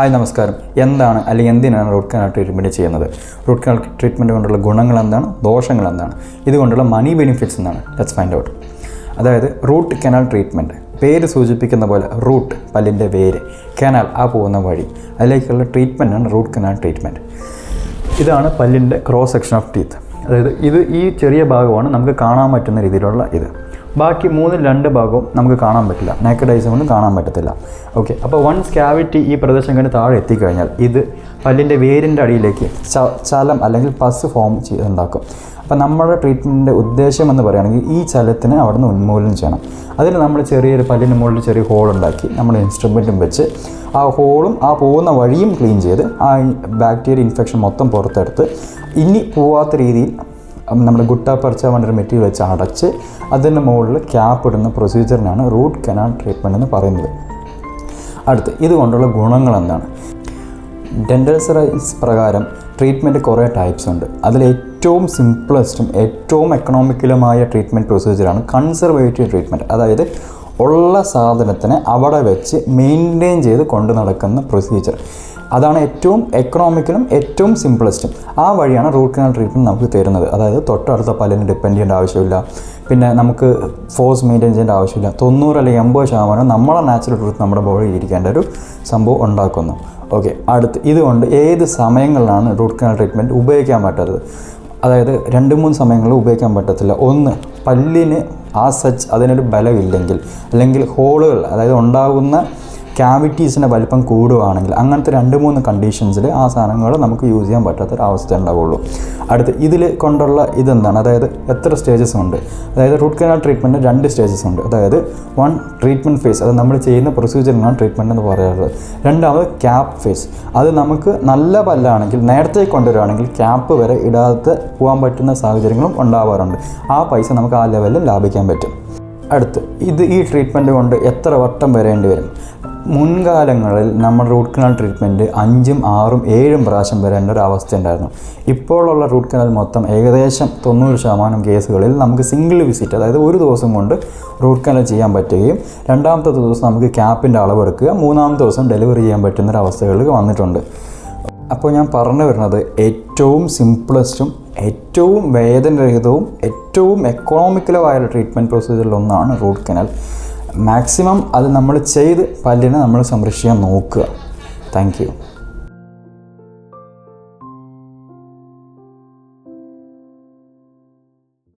Hi നമസ്കാരം. എന്താണ് അല്ലെങ്കിൽ എന്തിനാണ് റൂട്ട് കനാൽ ട്രീറ്റ്മെന്റ് ചെയ്യുന്നത്? റൂട്ട് കനാൽ ട്രീറ്റ്മെന്റ് കൊണ്ടുള്ള ഗുണങ്ങൾ എന്താണ്? ദോഷങ്ങൾ എന്താണ്? ഇതുകൊണ്ടുള്ള മണി ബെനിഫിറ്റ്സ് എന്താണ്? ലെറ്റ്സ് ഫൈൻഡ് ഔട്ട് അതായത് റൂട്ട് കനാൽ ട്രീറ്റ്മെന്റ് പേര് സൂചിപ്പിക്കുന്ന പോലെ റൂട്ട് പല്ലിന്റെ വേര് കനാൽ ആ പോകുന്ന വഴി. അതിലേക്കുള്ള ട്രീറ്റ്മെന്റാണ് റൂട്ട് കനാൽ ട്രീറ്റ്മെന്റ് ഇതാണ് പല്ലിന്റെ ക്രോസ് സെക്ഷൻ ഓഫ് ടീത്ത് അതായത് ഇത് ഈ ചെറിയ ഭാഗമാണ് നമുക്ക് കാണാൻ പറ്റുന്ന രീതിയിലുള്ള ഇത്. ബാക്കി മൂന്നിൽ രണ്ട് ഭാഗവും നമുക്ക് കാണാൻ പറ്റില്ല. നേക്കഡ് ഐസ് കാണാൻ പറ്റത്തില്ല. ഓക്കെ അപ്പോൾ വൺ സ്കാവിറ്റി ഈ പ്രദേശം കണ്ട് താഴെ എത്തിക്കഴിഞ്ഞാൽ ഇത് പല്ലിന്റെ വേരിന്റെ അടിയിലേക്ക് ചലം അല്ലെങ്കിൽ പസ് ഫോം ചെയ്തുണ്ടാക്കും അപ്പോൾ നമ്മുടെ ട്രീറ്റ്മെന്റിന്റെ ഉദ്ദേശം എന്ന് പറയുകയാണെങ്കിൽ ഈ ചലത്തിനെ അവിടെ നിന്ന് ഉന്മൂലനം ചെയ്യണം. അതിന് നമ്മൾ ചെറിയൊരു പല്ലിന് മുകളിൽ ചെറിയ ഹോൾ ഉണ്ടാക്കി നമ്മൾ ഇൻസ്ട്രുമെന്റും വെച്ച് ആ ഹോളും ആ പോകുന്ന വഴിയും ക്ലീൻ ചെയ്ത് ആ ബാക്ടീരിയ ഇൻഫെക്ഷൻ മൊത്തം പുറത്തെടുത്ത് ഇനി പോവാത്ത രീതിയിൽ നമ്മുടെ ഗുട്ട പറിച്ച വേണ്ട മെറ്റീരിയൽ വെച്ച് അടച്ച് അതിന്റെ മുകളിൽ ക്യാപ്പ് ഇടുന്ന പ്രൊസീജിയറിനാണ് റൂട്ട് കനാൽ ട്രീറ്റ്മെന്റ് എന്ന് പറയുന്നത്. അടുത്ത് ഇതുകൊണ്ടുള്ള ഗുണങ്ങൾ എന്താണ്? ഡെന്റൽ സറൈസ് പ്രകാരം ട്രീറ്റ്മെന്റ് കുറേ ടൈപ്സ് ഉണ്ട്. അതിൽ ഏറ്റവും സിംപ്ലസ്റ്റും ഏറ്റവും എക്കണോമിക്കലുമായ ട്രീറ്റ്മെന്റ് പ്രൊസീജിയറാണ് കൺസർവേറ്റീവ് ട്രീറ്റ്മെന്റ് അതായത് ഉള്ള സാധനത്തിനെ അവിടെ വെച്ച് മെയിന്റെയിൻ ചെയ്ത് കൊണ്ടു നടക്കുന്ന പ്രൊസീജിയർ അതാണ് ഏറ്റവും എക്കണോമിക്കലും ഏറ്റവും സിംപ്ലസ്റ്റും ആ വഴിയാണ് റൂട്ട് കനാൽ ട്രീറ്റ്മെന്റ് നമുക്ക് തരുന്നത്. അതായത് തൊട്ടടുത്ത പല്ലിന് ഡിപ്പെൻഡ് ചെയ്യേണ്ട ആവശ്യമില്ല. പിന്നെ നമുക്ക് ഫോഴ്സ് മെയിന്റെയിൻ ചെയ്യേണ്ട ആവശ്യമില്ല. തൊണ്ണൂറ് അല്ലെങ്കിൽ എൺപത് ശതമാനം നമ്മളെ നാച്ചുറൽ ട്രൂത്ത് നമ്മുടെ ബോഡിയിൽ ഇരിക്കേണ്ട ഒരു സംഭവം ഉണ്ടാക്കുന്നു. ഓക്കെ അടുത്ത് ഇതുകൊണ്ട് ഏത് സമയങ്ങളിലാണ് റൂട്ട് കനാൽ ട്രീറ്റ്മെന്റ് ഉപയോഗിക്കാൻ പറ്റാത്തത്? അതായത് രണ്ട് മൂന്ന് സമയങ്ങളിൽ ഉപയോഗിക്കാൻ പറ്റത്തില്ല. ഒന്ന് പല്ലിന് ആ സച്ച് അതിനൊരു ബലമില്ലെങ്കിൽ അല്ലെങ്കിൽ ഹോളുകൾ അതായത് ഉണ്ടാകുന്ന ക്യാവിറ്റീസിന്റെ വലിപ്പം കൂടുകയാണെങ്കിൽ അങ്ങനത്തെ രണ്ട് മൂന്ന് കണ്ടീഷൻസിൽ ആ സാധനങ്ങൾ നമുക്ക് യൂസ് ചെയ്യാൻ പറ്റാത്തൊരവസ്ഥ ഉണ്ടാവുള്ളൂ. അടുത്ത് ഇതിൽ കൊണ്ടുള്ള ഇതെന്താണ്? അതായത് എത്ര സ്റ്റേജസ് ഉണ്ട്? അതായത് റൂട്ട് കനാൽ ട്രീറ്റ്മെന്റ് രണ്ട് സ്റ്റേജസ് ഉണ്ട്. അതായത് വൺ ട്രീറ്റ്മെന്റ് ഫേസ് അത് നമ്മൾ ചെയ്യുന്ന പ്രൊസീജിയറിനാണ് ട്രീറ്റ്മെന്റ് എന്ന് പറയാറ് രണ്ടാമത് ക്യാപ്പ് ഫേസ് അത് നമുക്ക് നല്ല പല്ലാണെങ്കിൽ നേരത്തെ കൊണ്ടുവരുവാണെങ്കിൽ ക്യാപ്പ് വരെ ഇടാതെ പോകാൻ പറ്റുന്ന സാഹചര്യങ്ങളും ഉണ്ടാവാറുണ്ട്. ആ പൈസ നമുക്ക് ആ ലെവലിൽ ലാഭിക്കാൻ പറ്റും. അടുത്ത് ഇത് ഈ ട്രീറ്റ്മെന്റ് കൊണ്ട് എത്ര വട്ടം വരേണ്ടി വരും? മുൻകാലങ്ങളിൽ നമ്മൾ റൂട്ട് കനാൽ ട്രീറ്റ്മെന്റ് അഞ്ചും ആറും ഏഴും പ്രാവശ്യം വരേണ്ട ഒരു അവസ്ഥ ഉണ്ടായിരുന്നു. ഇപ്പോഴുള്ള റൂട്ട് കനാൽ മൊത്തം ഏകദേശം തൊണ്ണൂറ് ശതമാനം കേസുകളിൽ നമുക്ക് സിംഗിൾ വിസിറ്റ് അതായത് ഒരു ദിവസം കൊണ്ട് റൂട്ട് കനാൽ ചെയ്യാൻ പറ്റുകയും രണ്ടാമത്തെ ദിവസം നമുക്ക് ക്യാപ്പിന്റെ അളവെടുക്കുക മൂന്നാമത്തെ ദിവസം ഡെലിവറി ചെയ്യാൻ പറ്റുന്ന ഒരു അവസ്ഥകളിൽ വന്നിട്ടുണ്ട്. അപ്പോൾ ഞാൻ പറഞ്ഞു വരുന്നത് ഏറ്റവും സിംപ്ലസ്റ്റും ഏറ്റവും വേദനരഹിതവും ഏറ്റവും എക്കണോമിക്കലുമായ ട്രീറ്റ്മെന്റ് പ്രൊസീജിയറിലൊന്നാണ് റൂട്ട് കനാൽ മാക്സിമം അത് നമ്മൾ ചെയ്ത് പല്ലിനെ നമ്മൾ സംരക്ഷിക്കാൻ നോക്കുക. താങ്ക്